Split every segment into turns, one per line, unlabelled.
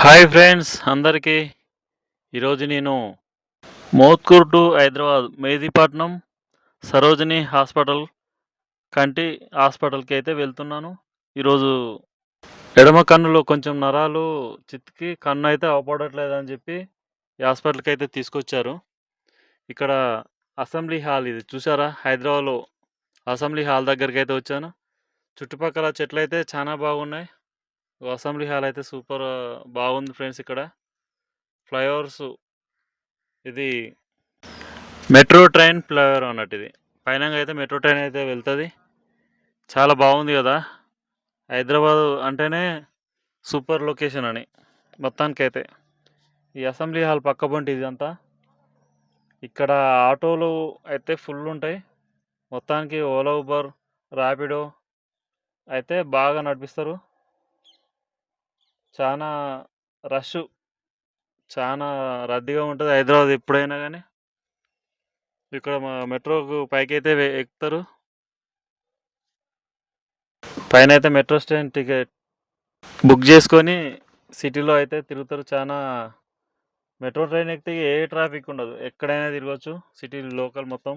Hi friends అందరికీ. ఈరోజు నేను మోత్కూర్ టు హైదరాబాద్ మెహదీపట్నం సరోజిని హాస్పిటల్ కంటి హాస్పిటల్కి అయితే వెళ్తున్నాను. ఈరోజు ఎడమ కన్నులో కొంచెం నరాలు చితికి కన్ను అయితే అవపడట్లేదు అని చెప్పి ఈ హాస్పిటల్కి అయితే తీసుకొచ్చారు. ఇక్కడ అసెంబ్లీ హాల్ ఇది. చూసారా హైదరాబాద్లో అసెంబ్లీ హాల్ దగ్గరికి అయితే వచ్చాను. చుట్టుపక్కల చెట్లు అయితే చాలా బాగున్నాయి. అసెంబ్లీ హాల్ అయితే సూపర్ బాగుంది ఫ్రెండ్స్ ఇక్కడ. ఫ్లైఓవర్స్ ఇది మెట్రో ట్రైన్ ఫ్లైఓవర్ అన్నట్టు ఇది. పైన అయితే మెట్రో ట్రైన్ అయితే వెళ్తుంది. చాలా బాగుంది కదా. హైదరాబాద్ అంటేనే సూపర్ లొకేషన్ అని మొత్తానికైతే. ఈ అసెంబ్లీ హాల్ పక్క పొంటి ఇదంతా. ఇక్కడ ఆటోలు అయితే ఫుల్ ఉంటాయి. మొత్తానికి ఓలా ఉబర్ ర్యాపిడో అయితే బాగా నడిపిస్తారు. చాలా రష్ చాలా రద్దీగా ఉంటుంది హైదరాబాద్ ఎప్పుడైనా కానీ ఇక్కడ మా మెట్రోకు పైకి అయితే ఎక్కుతారు. పైన అయితే మెట్రో స్టేషన్ టికెట్ బుక్ చేసుకొని సిటీలో అయితే తిరుగుతారు చాలా మెట్రో ట్రైన్ ఎక్కితే ఏ ట్రాఫిక్ ఉండదు. ఎక్కడైనా తిరగచ్చు సిటీ లోకల్ మొత్తం.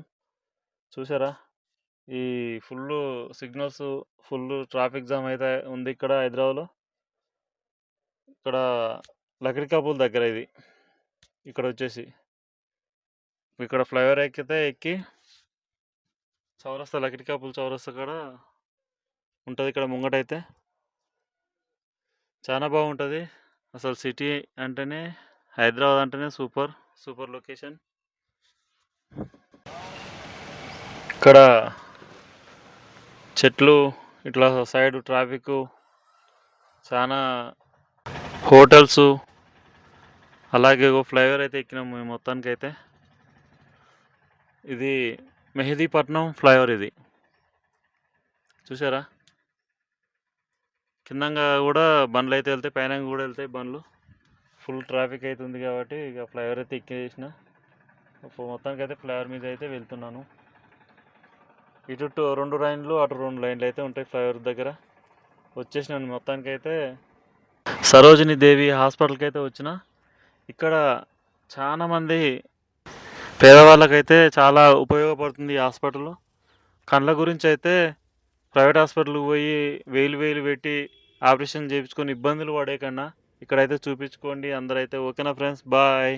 చూసారా? ఈ full signals full traffic jam అయితే ఉంది ఇక్కడ హైదరాబాద్లో. ఇక్కడ లకడి కాపుల దగ్గర ఇది. ఇక్కడ వచ్చేసి. ఇక్కడ ఫ్లైఓవర్ ఎక్కితే ఎక్కి చౌరస్తా లకడి కాపుల చౌరస్తా కూడా ఉంటుంది ఇక్కడ ముంగటైతే. చాలా బాగుంటుంది. అసలు సిటీ అంటేనే హైదరాబాద్ అంటేనే సూపర్ సూపర్ లొకేషన్. ఇక్కడ చెట్లు ఇట్లా సైడ్ ట్రాఫిక్ చాలా హోటల్స్ అలాగే ఓ ఫ్లైఓవర్ అయితే ఎక్కినాము మేము మొత్తానికి అయితే ఇది మెహదీపట్నం ఫ్లైఓవర్ ఇది. చూసారా కిందంగా కూడా బండ్లు అయితే వెళ్తాయి పైన కూడా వెళ్తాయి బండ్లు. ఫుల్ ట్రాఫిక్ అయితే ఉంది కాబట్టి ఇక ఫ్లైఓవర్ అయితే ఎక్కేసిన. మొత్తానికి అయితే ఫ్లైఓవర్ మీద అయితే వెళ్తున్నాను. ఇటు రెండు లైన్లు అటు రెండు లైన్లు అయితే ఉంటాయి ఫ్లైఓవర్ దగ్గర. వచ్చేసినాను మొత్తానికి అయితే సరోజిని దేవి హాస్పిటల్కి అయితే వచ్చిన. ఇక్కడ చాలామంది పేదవాళ్ళకైతే చాలా ఉపయోగపడుతుంది ఈ హాస్పిటల్. కళ్ళ గురించి అయితే ప్రైవేట్ హాస్పిటల్కి పోయి వేలు వేలు పెట్టి ఆపరేషన్ చేయించుకొని ఇబ్బందులు పడే కన్నా ఇక్కడైతే చూపించుకోండి. అందరైతే ఓకేనా ఫ్రెండ్స్? బాయ్.